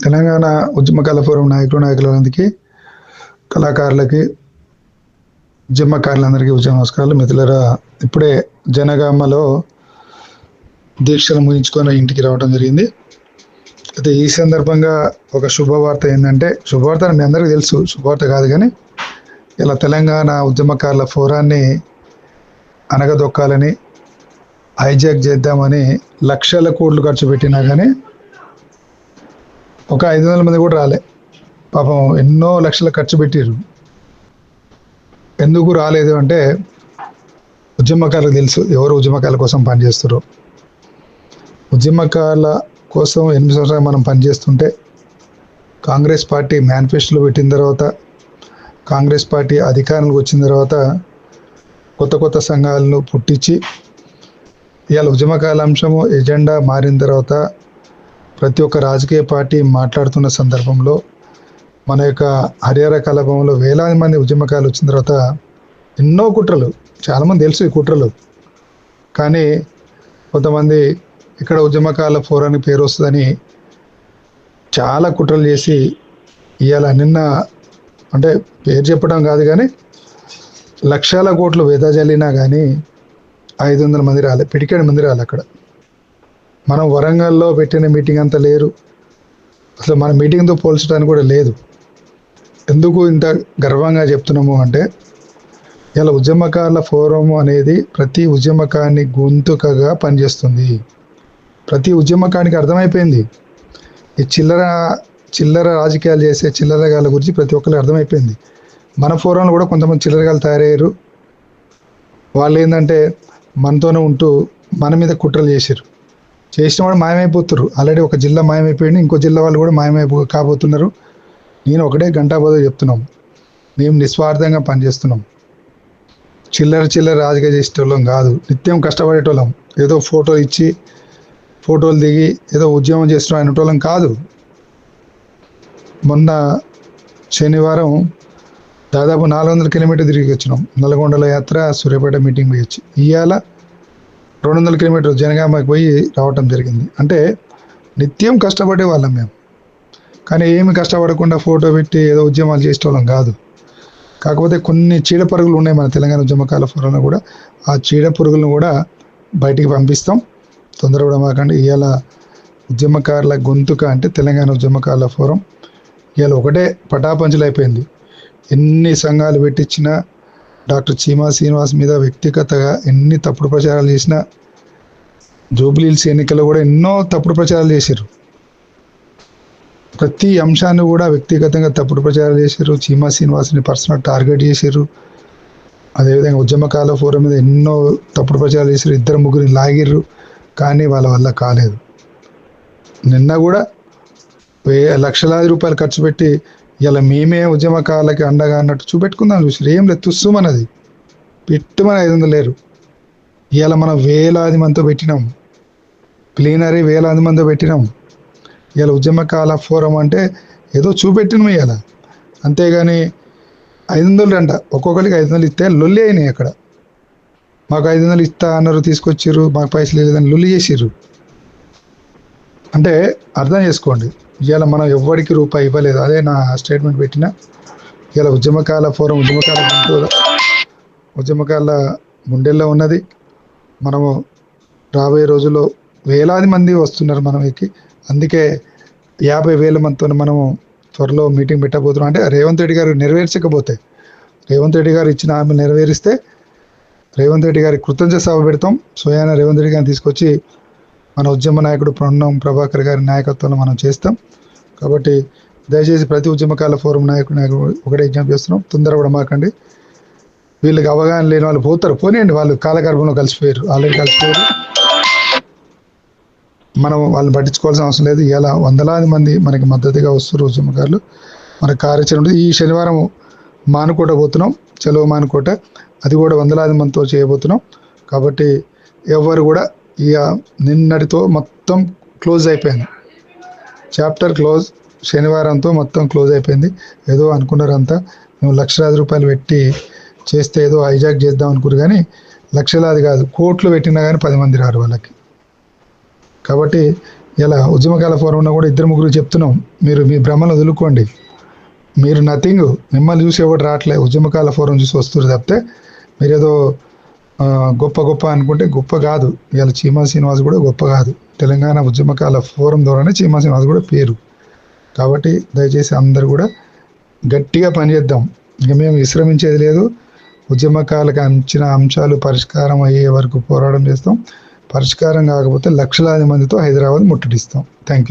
Telangana ఉద్యమకాల forum నాయకులు నాయకులందరికీ కళాకారులకి ఉద్యమకారులందరికీ ఉద్యమ నమస్కారాలు. మిత్రులరా ఇప్పుడే జనగామలో దీక్షలు ముగించుకొని ఇంటికి రావడం జరిగింది. అయితే ఈ సందర్భంగా ఒక శుభవార్త ఏంటంటే శుభవార్త మీ అందరికీ తెలుసు శుభవార్త కాదు కానీ ఇలా తెలంగాణ ఉద్యమకారుల ఫోరాన్ని అనగదొక్కాలని హైజాక్ చేద్దామని లక్షల కోట్లు ఖర్చు పెట్టినా కానీ ఒక ఐదు వందల మంది కూడా రాలే. పాపం ఎన్నో లక్షలు ఖర్చు పెట్టారు ఎందుకు రాలేదు అంటే ఉద్యమకారులకు తెలుసు ఎవరు ఉద్యమకారుల కోసం పనిచేస్తారో ఉద్యమకారుల కోసం ఎనిమిది సంవత్సరాలు మనం పనిచేస్తుంటే కాంగ్రెస్ పార్టీ మేనిఫెస్టోలో పెట్టిన తర్వాత కాంగ్రెస్ పార్టీ అధికారంలోకి వచ్చిన తర్వాత కొత్త కొత్త సంఘాలను పుట్టించి ఇవాళ ఉద్యమకాల అంశము ఎజెండా మారిన తర్వాత ప్రతి ఒక్క రాజకీయ పార్టీ మాట్లాడుతున్న సందర్భంలో మన యొక్క హరిహర కలభంలో వేలాది మంది ఉద్యమకాలు వచ్చిన తర్వాత ఎన్నో కుట్రలు చాలామంది తెలుసు ఈ కుట్రలు. కానీ కొంతమంది ఇక్కడ ఉద్యమకాల ఫోరానికి పేరు వస్తుందని చాలా కుట్రలు చేసి ఇవాళ నిన్న అంటే పేరు చెప్పడం కాదు కానీ లక్షల కోట్లు వెదజల్లినా కానీ ఐదు వందల మంది రాలే పిడికేడు మంది రాలే అక్కడ. మనం వరంగల్లో పెట్టిన మీటింగ్ అంత లేరు. అసలు మన మీటింగ్తో పోల్చడానికి కూడా లేదు. ఎందుకు ఇంత గర్వంగా చెప్తున్నాము అంటే ఇలా ఉద్యమకారుల ఫోరం అనేది ప్రతి ఉద్యమకాన్ని గొంతుకగా పనిచేస్తుంది. ప్రతి ఉద్యమకానికి అర్థమైపోయింది. ఈ చిల్లర చిల్లర రాజకీయాలు చేసే చిల్లరగాల గురించి ప్రతి ఒక్కరికి అర్థమైపోయింది. మన ఫోరంలో కూడా కొంతమంది చిల్లరగాలు తయారయ్యారు. వాళ్ళు ఏంటంటే మనతోనే ఉంటూ మన మీద కుట్రలు చేశారు. చేసిన వాడు మాయమైపోతున్నారు ఆల్రెడీ ఒక జిల్లా మాయమైపోయింది ఇంకో జిల్లా వాళ్ళు కూడా మాయమైపో కాబోతున్నారు. నేను ఒకటే గంటా బోధ చెప్తున్నాం. మేము నిస్వార్థంగా పనిచేస్తున్నాం. చిల్లర చిల్లర రాజకీయ చేసేటోళ్ళం కాదు. నిత్యం కష్టపడేటోళ్ళం. ఏదో ఫోటో ఇచ్చి ఫోటోలు దిగి ఏదో ఉద్యమం చేస్తున్నాం అనేటోళ్ళం కాదు. మొన్న శనివారం దాదాపు నాలుగు వందల కిలోమీటర్ తిరిగి వచ్చినాం. నల్గొండల యాత్ర సూర్యాపేట మీటింగ్ పోయి వచ్చి. ఇవాళ రెండు వందల కిలోమీటర్లు జనగామకి పోయి రావటం జరిగింది. అంటే నిత్యం కష్టపడే వాళ్ళం మేము. కానీ ఏమి కష్టపడకుండా ఫోటో పెట్టి ఏదో ఉద్యమాలు చేసేవాళ్ళం కాదు. కాకపోతే కొన్ని చీడ పురుగులు ఉన్నాయి మన తెలంగాణ ఉద్యమకాల ఫోరంలో కూడా. ఆ చీడ పురుగులను కూడా బయటికి పంపిస్తాం. తొందరపడ మాకండి. ఇవాళ ఉద్యమకారుల గొంతుక అంటే తెలంగాణ ఉద్యమకారుల ఫోరం. ఇవాళ ఒకటే పటాపంచులు అయిపోయింది. ఎన్ని సంఘాలు పెట్టించినా డాక్టర్ చీమా శ్రీనివాస్ మీద వ్యక్తిగతగా ఎన్ని తప్పుడు ప్రచారాలు చేసినా జూబ్లీహిల్స్ ఎన్నికల్లో కూడా ఎన్నో తప్పుడు ప్రచారాలు చేశారు. ప్రతి అంశాన్ని కూడా వ్యక్తిగతంగా తప్పుడు ప్రచారాలు చేశారు. చీమా శ్రీనివాస్ని పర్సనల్ టార్గెట్ చేశారు. అదేవిధంగా ఉద్యమకాల ఫోరం మీద ఎన్నో తప్పుడు ప్రచారాలు చేశారు. ఇద్దరు ముగ్గురిని లాగిర్రు కానీ వాళ్ళ వల్ల కాలేదు. నిన్న కూడా వే లక్షలాది రూపాయలు ఖర్చు పెట్టి ఇలా మేమే ఉద్యమకాలకి అండగా అన్నట్టు చూపెట్టుకుందాం చూసి. ఏం లేదు తుస్సుమన్నది పెట్టుమని ఐదు వందలు లేరు. ఇవాళ మనం వేలాది మందితో పెట్టినాం. ప్లీనరీ వేలాది మందితో పెట్టినాం. ఇవాళ ఉద్యమకాల ఫోరం అంటే ఏదో చూపెట్టినాం ఇవాళ అంతేగాని ఐదు వందలు అంట. ఒక్కొక్కరికి ఐదు వందలు ఇస్తే లొల్లి అయినాయి అక్కడ. మాకు ఐదు వందలు ఇస్తా అన్నారు తీసుకొచ్చిర్రు. మాకు పైసలు లేదని లొల్లి చేసిర్రు. అంటే అర్థం చేసుకోండి. ఇవాళ మనం ఎవ్వడికి రూపాయి ఇవ్వలేదు. అదే నా స్టేట్మెంట్ పెట్టిన. ఇవాళ ఉద్యమకాల ఫోరం ఉద్యమకాల గుంటూరు. ఉద్యమకాల గుండెల్లో ఉన్నది. మనము రాబోయే రోజుల్లో వేలాది మంది వస్తున్నారు మనం ఎక్కి అందుకే యాభై వేల మందితో మనము త్వరలో మీటింగ్ పెట్టబోతున్నాం. అంటే రేవంత్ రెడ్డి గారు నెరవేర్చకపోతే రేవంత్ రెడ్డి గారు ఇచ్చిన హామీ నెరవేరిస్తే రేవంత్ రెడ్డి గారి కృతజ్ఞత సభ పెడతాం. స్వయాన రేవంత్ రెడ్డి గారిని తీసుకొచ్చి మన ఉద్యమ నాయకుడు పొన్నం ప్రభాకర్ గారి నాయకత్వంలో మనం చేస్తాం. కాబట్టి దయచేసి ప్రతి ఉద్యమకాల ఫోరం నాయకుడు నాయకుడు ఒకటే విజ్ఞప్తి చేస్తున్నాం. తొందరపడమాకండి వీళ్ళకి అవగాహన లేని వాళ్ళు పోతారు. పోనీయండి వాళ్ళు కాలగర్భంలో కలిసిపోయారు. ఆల్రెడీ కలిసిపోయారు. మనం వాళ్ళని పట్టించుకోవాల్సిన అవసరం లేదు. ఇలా వందలాది మంది మనకి మద్దతుగా వస్తారు ఉద్యమకారులు. మన కార్యాచరణ ఈ శనివారం మానుకోట పోతున్నాం. చెలవు మానుకోట. అది కూడా వందలాది మందితో చేయబోతున్నాం. కాబట్టి ఎవరు కూడా ఇక నిన్నటితో మొత్తం క్లోజ్ అయిపోయింది. చాప్టర్ క్లోజ్ శనివారంతో మొత్తం క్లోజ్ అయిపోయింది. ఏదో అనుకున్నారంతా. మేము లక్షలాది రూపాయలు పెట్టి చేస్తే ఏదో హైజాక్ చేద్దాం అనుకురు కానీ లక్షలాది కాదు కోట్లు పెట్టినా కానీ పది మంది రారు వాళ్ళకి. కాబట్టి ఇలా ఉద్యమకాల ఫోరంలో కూడా ఇద్దరు ముగ్గురు చెప్తున్నాం. మీరు మీ భ్రమను వదులుకోండి. మీరు నథింగ్ మిమ్మల్ని చూసి ఎవరు రావట్లేదు ఉద్యమకాల ఫోరం చూసి వస్తున్నారు తప్పితే మీరేదో గొప్ప గొప్ప అనుకుంటే గొప్ప కాదు. ఇవాళ చీమా శ్రీనివాస్ కూడా గొప్ప కాదు. తెలంగాణ ఉద్యమకాల ఫోరం ద్వారానే చీమా శ్రీనివాస్ కూడా పేరు. కాబట్టి దయచేసి అందరు కూడా గట్టిగా పనిచేద్దాం. ఇక మేము విశ్రమించేది లేదు. ఉద్యమకాలకు అంచిన అంశాలు పరిష్కారం అయ్యే వరకు పోరాటం చేస్తాం. పరిష్కారం కాకపోతే లక్షలాది మందితో హైదరాబాద్ ముట్టడిస్తాం. Thank you